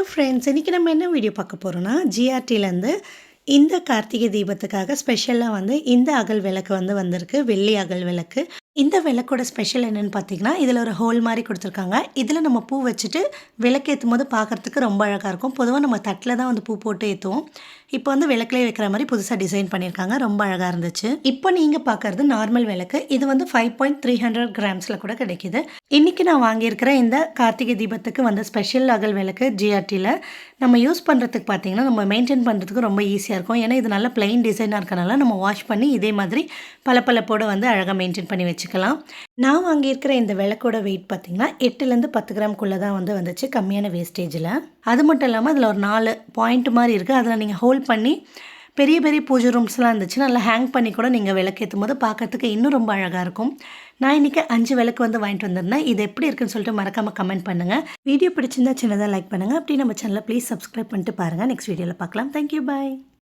Hello friends இன்றைக்கி நம்ம என்ன வீடியோ பார்க்க போகிறோன்னா ஜிஆர்டிலேருந்து இந்த கார்த்திகை தீபத்துக்காக ஸ்பெஷலாக வந்து இந்த அகல் விளக்கு வந்து வந்திருக்கு வெள்ளி அகல் விளக்கு. இந்த விளக்கோட ஸ்பெஷல் என்னென்னு பார்த்தீங்கன்னா இதில் ஒரு ஹோல் மாதிரி கொடுத்துருக்காங்க. இதில் நம்ம பூ வச்சுட்டு விளக்கேற்றும் போது பார்க்குறதுக்கு ரொம்ப அழகாக இருக்கும். பொதுவாக நம்ம தட்டில் தான் வந்து பூ போட்டு ஏற்றுவோம் இப்போ வந்து விளக்குலேயே வைக்கிற மாதிரி புதுசாக டிசைன் பண்ணியிருக்காங்க. ரொம்ப அழகாக இருந்துச்சு. இப்போ நீங்கள் பார்க்குறது நார்மல் விளக்கு. இது வந்து ஃபைவ் பாயிண்ட் த்ரீ ஹண்ட்ரட் கிராம்ஸில் கூட கிடைக்கிது. இன்றைக்கி நான் வாங்கியிருக்கிற இந்த கார்த்திகை தீபத்துக்கு வந்த ஸ்பெஷல் அகல் விளக்கு ஜிஆர்டியில் நம்ம யூஸ் பண்ணுறதுக்கு பார்த்தீங்கன்னா நம்ம மெயின்டைன் பண்ணுறதுக்கு ரொம்ப ஈஸியாக இருக்கும். ஏன்னா இது நல்ல பிளெயின் டிசைனாக இருக்கனால நம்ம வாஷ் பண்ணி இதே மாதிரி பல பல வந்து அழகாக மெயின்டைன் பண்ணி வச்சுக்கலாம். நான் வாங்கியிருக்கிற இந்த விளக்கோட வெயிட் பார்த்திங்கன்னா எட்டுலேருந்து பத்து கிராம்குள்ளே தான் வந்து வந்துச்சு கம்மியான வேஸ்டேஜில் அது மட்டும் இல்லாமல் அதில் ஒரு நாலு பாயிண்ட் மாதிரி இருக்குது. அதில் நீங்கள் ஹோல்ட் பண்ணி பெரிய பெரிய பூஜை ரூம்ஸ்லாம் இருந்துச்சு நல்லா ஹேங் பண்ணி கூட நீங்கள் விளக்கேற்றும் போது பார்க்கறதுக்கு இன்னும் ரொம்ப அழகாக இருக்கும். நான் இன்றைக்கி அஞ்சு விளக்கு வந்து வாங்கிட்டு வந்திருந்தேன். இது எப்படி இருக்குன்னு சொல்லிட்டு மறக்காமல் கமெண்ட் பண்ணுங்கள் வீடியோ பிடிச்சிருந்தா சின்னதாக லைக் பண்ணுங்கள் அப்படி நம்ம சேனலை ப்ளீஸ் சப்ஸ்கிரைப் பண்ணிட்டு பாருங்கள் நெக்ஸ்ட் வீடியோவில் பார்க்கலாம். Thank you bye